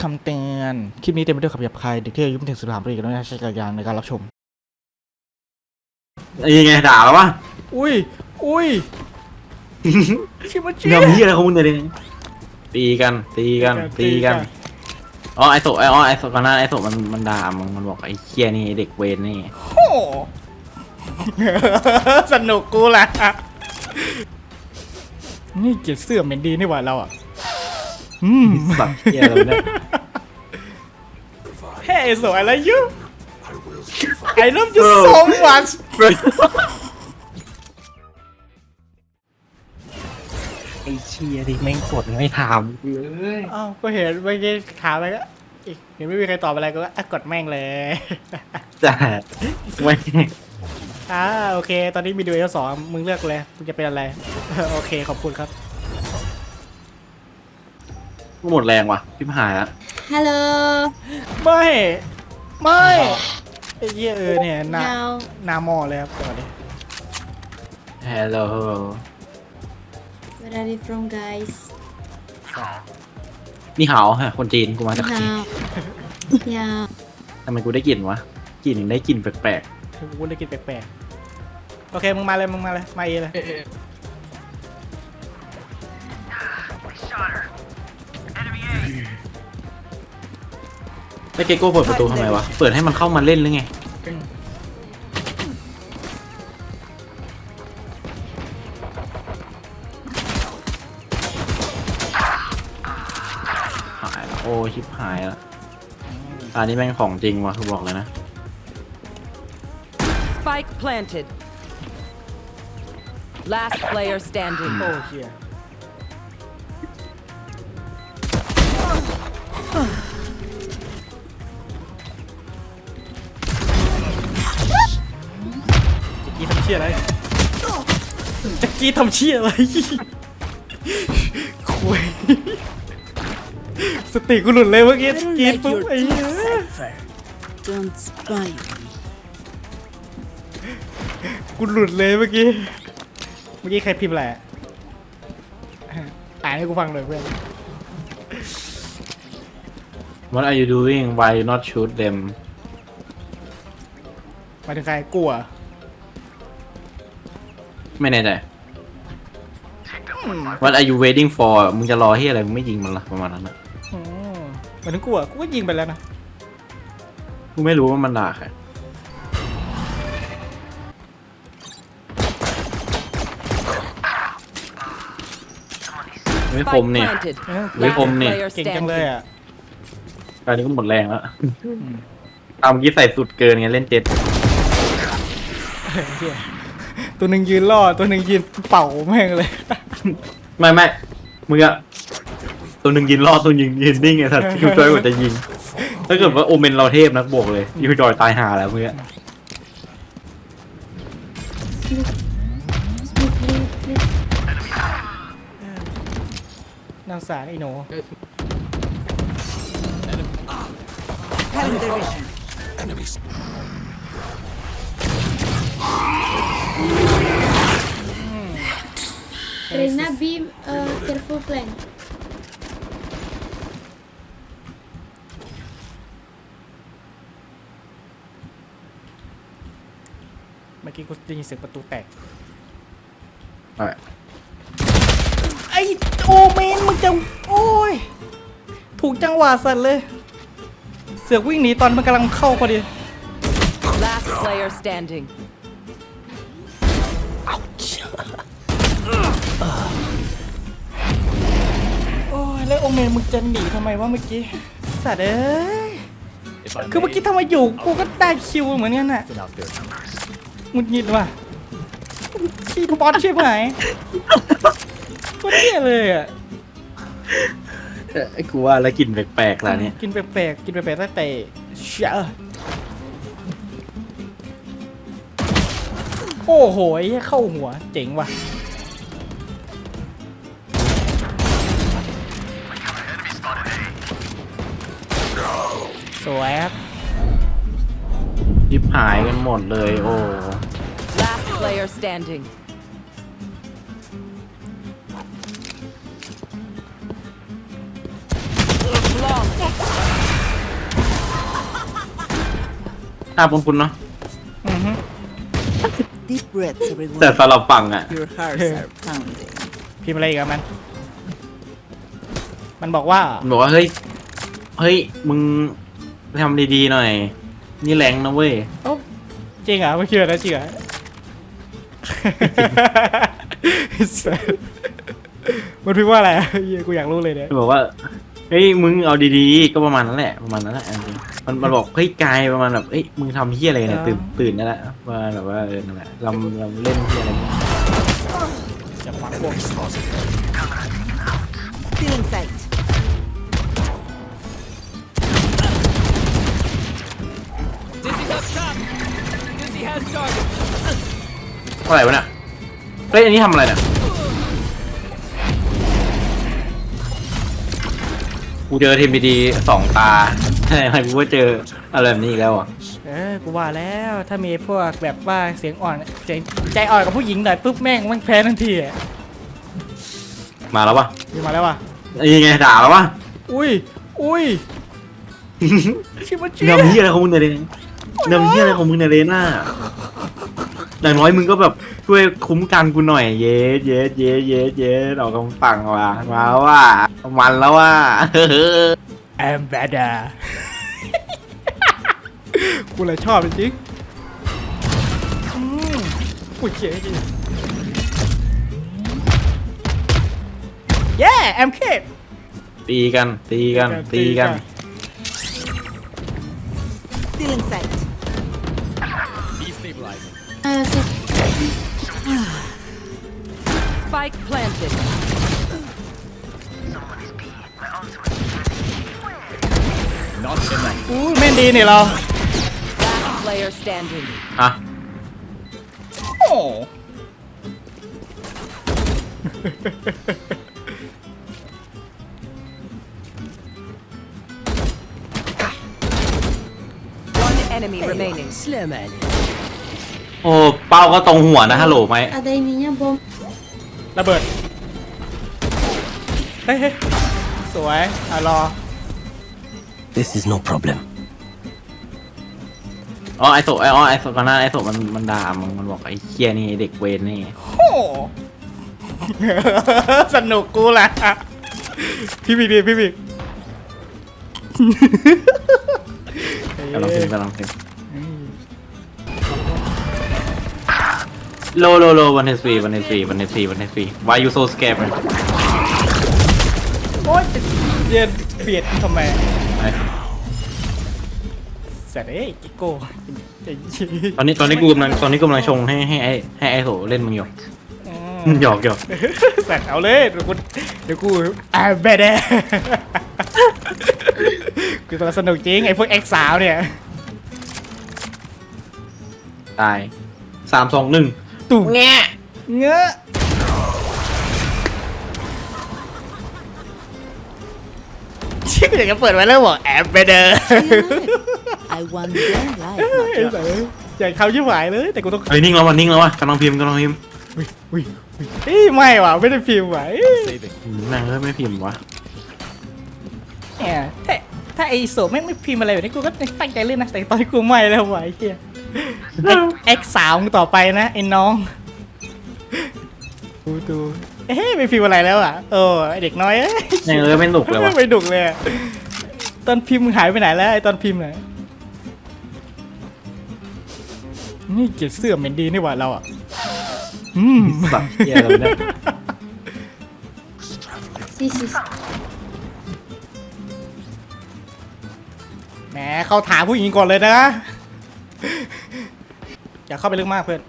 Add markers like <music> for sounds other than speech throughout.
คำเตือน คลิปนี้เต็มไปด้วยคำหยาบคาย เด็กที่อายุไม่ถึงสิบสามปีก็ต้องใช้จักรยานในการรับชมยังไงด่าแล้ววะอุ้ย อุ้ย ชิมันชิเงาพี่อะไรของมึงเนี่ยดิตีกัน ตีกัน ตีกันอ๋อไอโซไออ๋อไอโซก่อนหน้าไอโซมันมันด่ามึงมันบอกไอ้เคียนี่ไอ้เด็กเวรนี่ โอ้สนุกกูแหละนี่เกลียดเสื้อเหม็นดีนี่หว่าเราอะ อืมสัตว์เคียอะไรวะเนี่ย Hey so I like you I love you so much ไอ้เชียดิแม่งกดไม่ถามเอ้ยอ้าวก็เห็นเมื่อกี้ถามอะไรก็อีกเห็นไม่มีใครตอบอะไรก็อะกดแม่งเลย จ้าไม่งอ่าโอเค ตอนนี้มีดูเอลสองมึงเลือกเลยมึงจะเป็นอะไร โอเคขอบคุณครับกู หมดแรงว่ะพี่หายละฮัลโหลไม่ ไม่ไอ้เหี้ยเออเนี่ยหนา now หนาหมอเลยครับสวัสดีฮัลโหล where are you from guys นี่เหาฮะคนจีนกูมาจากจีน now yeah ทำไมกูได้กลิ่นวะกลิ่นได้กลิ่นแปลกกูได้กินแปลกๆโอเคมึงมาเลยมึงมาเลยมาเอเลย แล้วเกโก้เปิดประตูทำไมวะ เปิดให้มันเข้ามาเล่นหรือไง หายละโอ้ชิบหายละตานี้แม่งของจริงว่ะคือบอกเลยนะ Spike planted. Last player standing. โอ้เหี้ย ชี่ยอะไรจะกี้ทำเชี่ยอะไรคุยสติกูหลุดเลยเมื่อกี้กรีดปุ๊บไอ้เหี้ย Don't spy on me. กูหลุดเลยเมื่อกี้ เมื่อกี้ใครพิมพ์อะไรอะอ่านให้กูฟังหน่อยเพื่อน What are you doing why you not shoot them หมายถึงใครกลัว ไม่แน่ใจ What are you waiting for มึงจะรอที่อะไร มึงไม่ยิงมันละประมาณนั้นนะอ๋อหมายถึงกลัวกูก็ยิงไปแล้วนะ กูไม่รู้ว่ามันด่าใครไม่คม Spike เนี่ย planted. เออเฮ้ย Last คมนี่ player เก่งจังเลย standing. อะ ตอนนี้ก็หมดแรงแล้วตามเมื่อกี้ใส่สุดเกินไงเล่นเจ็ดเหี้ย ตัวหนึ่งยืนล่อตัวหนึ่งยืนเป่าแม่งเลย ไม่ไม่มึงอะตัวหนึ่งยินรอดตัวหนึ่งยินนิ่งไอ้สัตว์ยูจอยกว่าจะยิง ถ้าเกิดว่าโอเมนเราเทพนักบวกเลยยูจอยตายหาแล้วมึงอะนางสารไอ้หนู Reyna be uh, careful plan เมื่อกี้กูได้ยินเสียงประตูแตก ใช่ไอ้โอเมนมึงจะโอ้ย ถูกจังหวะสัตว์เลย เสือกวิ่งหนีตอนมันกำลังเข้าพอดี Last player standing. โอ้ยแล้วโอเมนมึงจะหนีทำไมวะเมื่อกี้สัตว์เอ้ยคือเมื่อกี้ทำไมอยู่กูก็ได้คิวเหมือนกันน่ะหงุดหงิดว่ะชีทูบอสชิบหายโคตรเที่ยเลยอะ ไอ้กูว่าแล้วกลิ่นแปลกๆแล้วเนี่ยกินแปลกๆกินแปลกๆตั้งแต่เช้าโอ้โหไอ้เหี้ยเข้าหัวเจ๋งว่ะ วยครับ ยิบหายกันหมดเลยโอ้ Last player standing. ตาปุ้นปุ้นเนาะแต่สำหรับฝั่งอะ Your พิมพ์อะไรอีกอะมัน มันบอกว่า มันบอกว่า เฮ้ย เฮ้ย มึง ทำดีๆหน่อย นี่แรงนะเว้ย โอ้จริงเหรอไม่เชื่อนะจริงเหรอ มันพิมพ์ว่าอะไรอะเหี้ยกูอยากรู้เลยเนี่ยมันบอกว่าเฮ้ยมึงเอาดีๆ ก็ประมาณนั้นแหละประมาณนั้นแหละจริงๆมันมันบอกเฮ้ยกายประมาณแบบเฮ้ยมึงทำเฮียอะไรเนี่ยตื่นตื่นนั่นแหละประมาณแบบว่าเออนั่นแหละเราเราเล่นเฮียอะไรเนี่ยจะฟังพวก Feeling sight. อะไรวะเนี่ยเฮ้ยอันนี้ทำอะไรเนี่ยกูเจอทีมดีๆสองตาทำไมกูก็เจออะไรแบบนี้อีกแล้วอะเออกูว่าแล้วถ้ามีพวกแบบว่าเสียงอ่อนใจใจอ่อนกับผู้หญิงหน่อยปุ๊บแม่งมันแพ้ทันทีอะมาแล้ววะมีมาแล้วว่ะนี่ไงด่าแล้ววะอุ้ยอุ้ย ชิบะจินำเฮียอะไรของมึงเนี่ย เรนนำเฮียอะไรของมึงเนี่ยเรน่าอย่างน้อยมึงก็แบบช่วยคุ้มกันกูหน่อย เย็ดเย็ดเย็ดเย็ดเย็ดออกคำสั่งว่ะมาว่ามันแล้วว่าแอมแบดากูเลยชอบจริงๆอืมอุ้ยเจ๋งจริงเย้แอมเคตีกันตีกันตีกัน Feeling sight. Uh, so Spike planted. อู้แม่นดีนี่เรา Last player standing. อ่ะ โอ้ One enemy remaining. Slim โอ้เป้าก็ตรงหัวนะฮัลโหลไหม ada ininya bom. ระเบิด เฮ้ยเฮ้ยสวยอะรอ This is no problem. อ๋อไอโซไออ๋อไอโซก่อนหน้าไอโซมันมันด่ามึงมันบอกไอ้เคียนี่ไอ้เด็กเวรนี่โอ้สนุกกูแหละ พี่บิ๊กดิพี่บิ๊กกำลังพิมพ์กำลังพิมพ์ โลโลโลวันเทสวีวันเทสวีวันเทสวีวันเทสวี why you so scared man โอ๊ยจะเย็นเบียดทำไมไอ้เสร็จเอ้ยกิโก้จะยิงตอนนี้ตอนนี้กูกำลังตอนนี้กูกำลังชงให้ให้ไอให้ไอโซเล่นมึงอยู่อืมหยอกหยอกเสร็จเอาเลยเดี๋ยวกูเดี๋ยวกูอ่าแบดแดกูตัวสนุกจริงไอ้พวกเอ็กสาวเนี่ยตายสามสองหนึ่ง ตุ่มแงะเงอะชื่ออยากจะเปิดไว้แล้วบอกแอบไปเด้อ I want their life, not ไอ้ yours. สัสอยากเข้าชิบหายเลย แต่กูต้องเฮ้ยนิ่งแล้วว่ะนิ่งแล้วว่ะกำลังพิมพ์กำลังพิมพ์อุ้ยอุ้ยอุ้ยเอ้ยไม่ว่ะไม่ได้พิมพ์ว่ะเอ้ยอืมแม่งเอ้ยไม่พิมพ์วะแหมถ้า ถ้าไอ้โสมแม่งไม่พิมพ์อะไรแบบนี้กูก็ตั้งใจเล่นนะแต่ตอนนี้กูไม่แล้วว่ะไอ้เหี้ยเอ็กเอ็กสาวมึงต่อไปนะไอ้น้องดูดูเอ๊ะไม่พิมพ์อะไรแล้วอะโอ้ไอ้เด็กน้อยเอ้ยแม่งเอ้ยไม่หนุกเลยว่ะไม่ดุกเลยอะตอนพิมพ์มึงหายไปไหนแล้วไอ้ตอนพิมพ์น่ะนี่เกลียดเสื้อเหม็นดีนี่หว่าเราอะอืมสัตว์เฮียอะไรวะเนี่ย มเข้าถามผู้หญิงก่อนเลยนะ อย่าเข้าไปลึกมากเพื่อน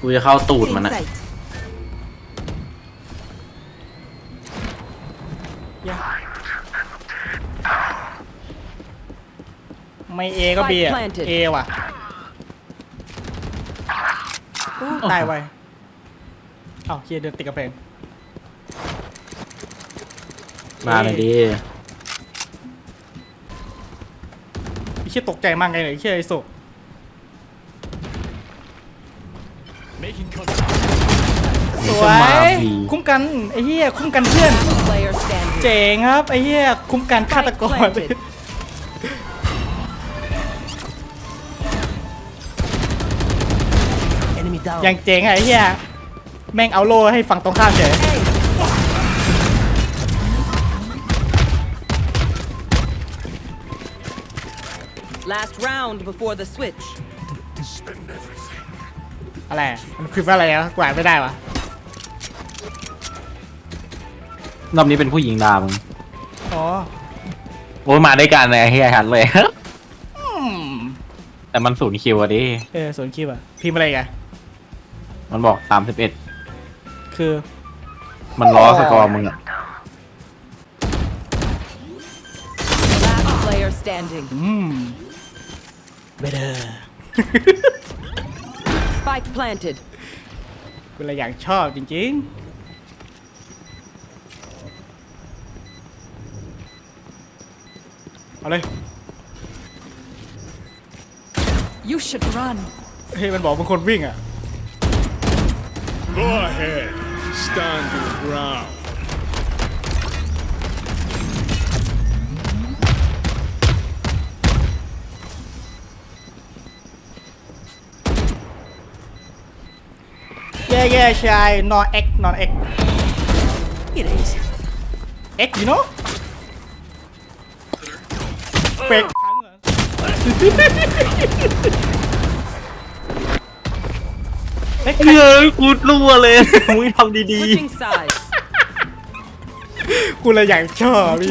กูจะเข้าตูดมัน Feeling อะ sight. อย่าไม่เอก็บีอะ Spike planted เอว่ะอู้ตายไวเอ้าเฮียเดินติดกระเพงมาเลยดิ เชี่ยตกใจมากไงเลยเชี่ยไอ้โศกสวย คุ้มกันไอ้เหี้ยคุ้มกันเพื่อนเจ๋งครับไอ้เหี้ยคุ้มกันฆาตกรอย่างเจ๋งอะไอ้เหี้ยแม่งเอาโลให้ฝั่งตรงข้ามเฉย Last round before the switch. อะไรอะมันคืออะไรอะกวาดไม่ได้วะรอบนี้เป็นผู้หญิงดามึงอ๋อโอ้ยมาด้วยกันเลยไอ้เฮียหันเลย แต่มันศูนย์คิวอะดิ เออสวนคิวอะพิมพ์อะไรอีกันมันบอกสามสิบเอ็ด คือมันล้อสกอร์มึงอะ Last player standing. อืม เบเดอร์ Spike planted. กูเลยอยากชอบจริงๆ เอาเลย You should run. เฮ้ย มันบอกเป็นคนวิ่งอะ Go ahead. Stand your ground. แย่แย่ชายนอนเอ็กนอนเอ็ก It is. เอ็ก you know เฟกเฮ้ยเฮ้ยกูรั่วเลยมึงทำดี Switching sides. กูเลยอยากชอบพี่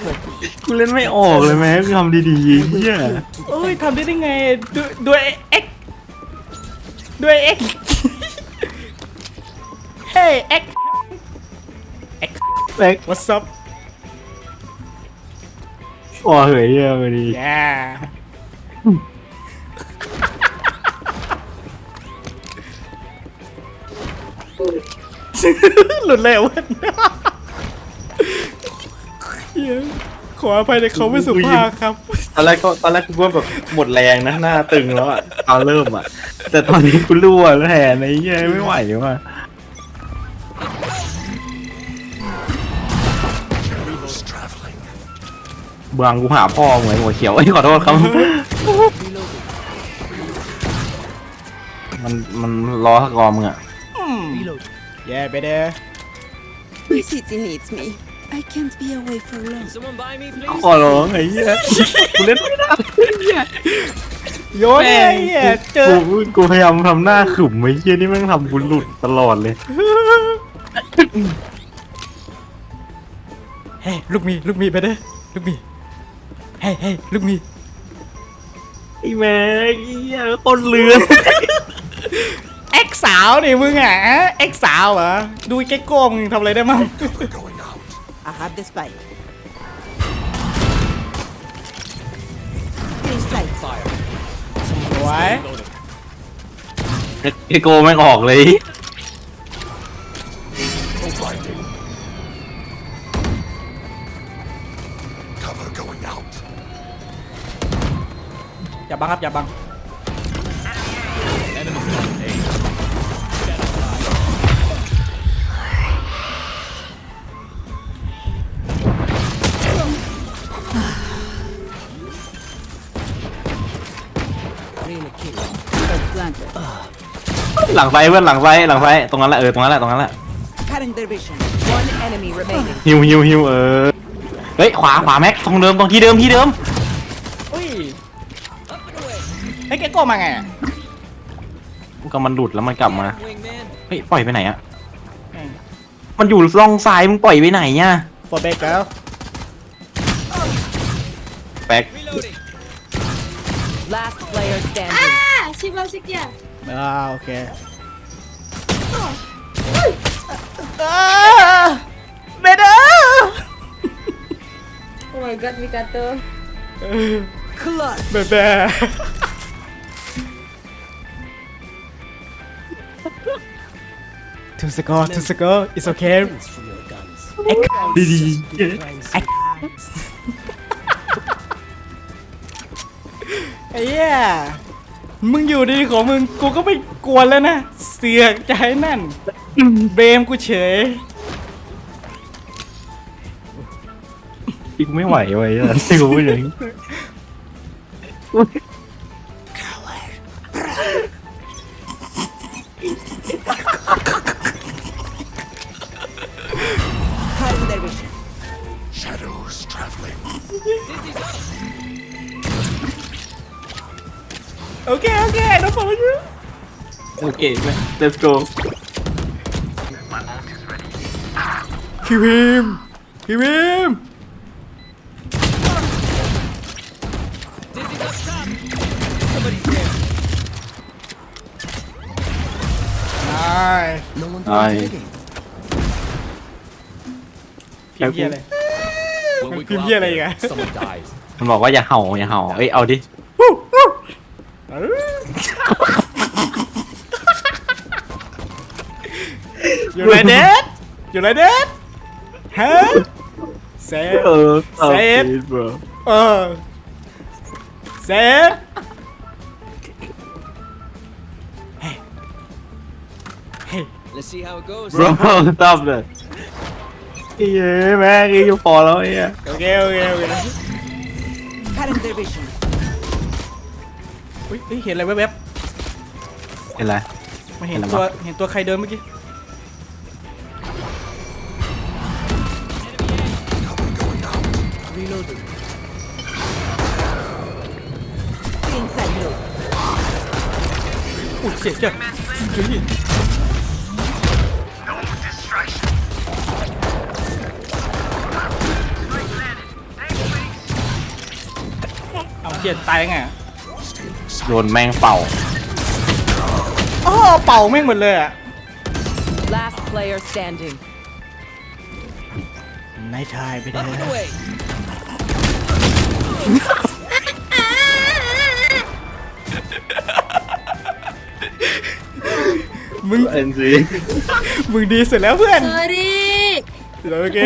ๆกูเล่นไม่ออกเลยแม่กูทำดีๆเฮียโอ้ยทำได้ได้ไงด้วยด้วยเอ็กด้วยเอ็กเฮ้ ยเอ็กเอ็ก แม็ก what's up โอ้เฮ้ยเฮียมาดี yeah หลุดเลยเหรอเว้ยเหี้ยขออภัยในเขาไม่สุภาพครับ ตอนแรกก็ตอนแรกกูว่าแบบหมดแรงนะหน้าตึงแล้วอะตอนเริ่มอะ แต่ตอนนี้กูรั่วแล้วแทนไอ้เหี้ยไม่ไหวว่ะ บางกูหาพ่อเหมือนหัวเขียวไอ้ยขอโทษครับ มันมันล้อสกอร์มึงอะ yeah better My city needs me. I can't be away for long. ขอร้องไอ้เหี้ยกูเล่นไม่ได้โยนไอ้เหี้ยเจอ กูกูพยายามทำหน้าขึมไอ้เหี้ยนี่แม่งทำกูหลุดตลอดเลย เฮ้ยลูกมีลูกมีไปเด้อลูกมีเฮ้ยเฮ้ยลูกมีไอ้แม่ไอ้เหี้ยคนเรือ เอ็กสาวนี่มึงอะเอ็กสาวเหรอดูไอ้เก๊กโก้มึงทำอะไรได้มั่ง I have the spike. Please light. สวย ไอโกแม่งออกเลย อย่าบังครับอย่าบังหลังไฟเพื่อนหลังไฟหลังไฟตรงนั้นแหละเออตรงนั้นแหละตรงนั้นแหละ Cutting their vision. One enemy remaining. ฮิวฮิวฮิวเออเฮ้ยขวาขวาแม็กตรงเดิมตรงที่เดิมที่เดิมอุ้ย ไอ้เก๊กโก้มาไงอะก็มันหลุดแล้วมันกลับมาเฮ้ยปล่อยไปไหนอะมันอยู่ล่องซ้ายมึงปล่อยไปไหนเนี่ยฟอร์เบกแล้วแบ็ค Last player standing. Ah, si Balsik ya. อ่าโอเคอ่าเบเดอร์ Oh my god, Mikato. เบเบทูสกอร์ ทูสกอร์ it's okay From your guns. ดีดีไอ้เหี้ยมึงอยู่ดีของมึงกูก็ไม่กวนแล้วนะ เสือกใจนั่น เบมกูเฉยๆกูไม่ไหวเว้ยที่กูพูดอย่า โอเคไหม let's go พี่พิมพี่พิมนาย No one ไอ้พิมพ์เหี้ยอะไรพิมพ์เหี้ยอะไรอีกอะมันบอกว่าอย่าเห่าอย่าเห่าเอ้ยเอาดิอ ยู่ไรเด็ดอยู่ไรเด็ดฮะเซฟเออเอาเซฟ please bro เออเซฟเฮ้ยเฮ้ย Let's see how it goes. bro stop เลยเย้แม่งยังพอแล้วไอ้เหี้ยโอเคโอเคโอเค Current division. อุ้ยเฮ้ยเห็นอะไรแวบเห็นไรๆมันเห็นเห็นอะไรตัววะเห็นตัวใครเดินเมื่อกี้ Inside loop. อุ้ยเสียจ้ะจุ๊ยเอาเกียตายไงโดนแม่งเป่า อ๋อเป่าแม่งหมดเลยอะ Last player standing. นายชายไปเด้อ Away. มึงเอ็นซีมึงดีเสร็จแล้วเพื่อนเออดิโอเค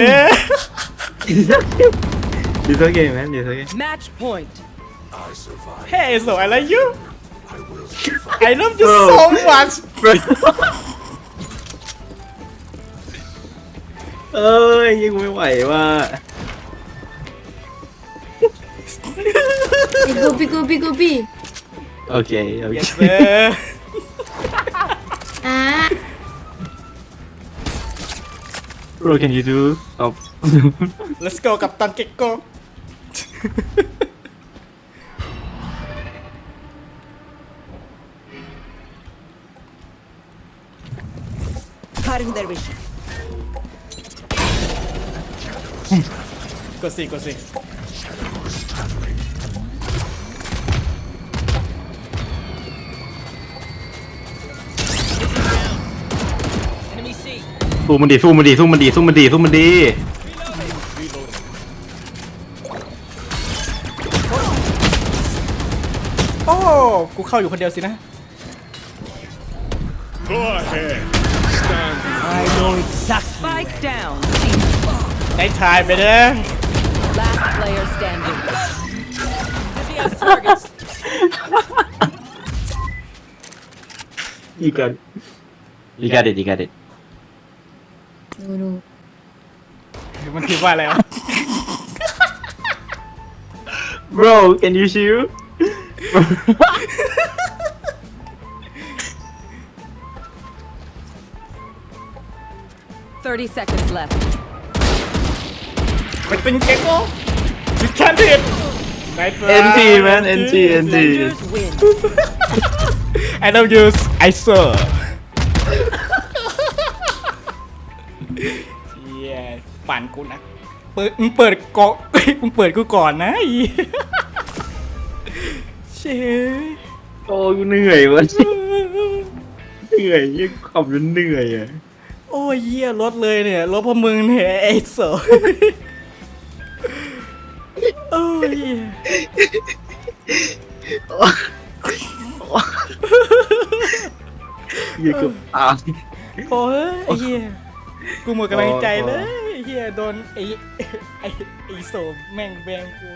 ดีโอเคแมนดีโอเค Match point. Hey so I like you I love you so much เอ้ยยังไม่ไหวว่ะ Gobi gobi gobi โอเคโอเค yes sir อะ bro can you do stop let's go กับตันเก็กโก Current division. กดสิกดสิสู้มันดีสู้มันดีสู้มันดีสู้มันดีสู้มันดีโอ้กูเข้าอยู่คนเดียวสินะ Go ahead. Stand your Spike down. นายชายไปเด้อ Last player standing. <laughs> you got it you got it you got it no no มันคิดว่าอะไรวะ <laughs> bro can you chill <laughs> 30 seconds left. มันเป็นเก็กโก you can't hit นายชาย NT man NT NT Defenders win. I don't use I saw เหี้ยปั่นกูนะ เปิดมึงเปิดเกาะมึงเปิดกูก่อนนะไอ้เหี้ยเชยโอ้กูเหนื่อยวะเหนื่อยยังขับจนเหนื่อยอะ โอ้ยเหี้ยรถเลยเนี่ยรถพวกมึงเนี่ยไอ้โส โอ้ยเหี้ยยังเกือบตายโอ้ยไอ้เหี้ยกูหมดกำลังใจเลยไอ้เหี้ยโดนไอ้ไอ้ไอ้โสมแม่งแบงกู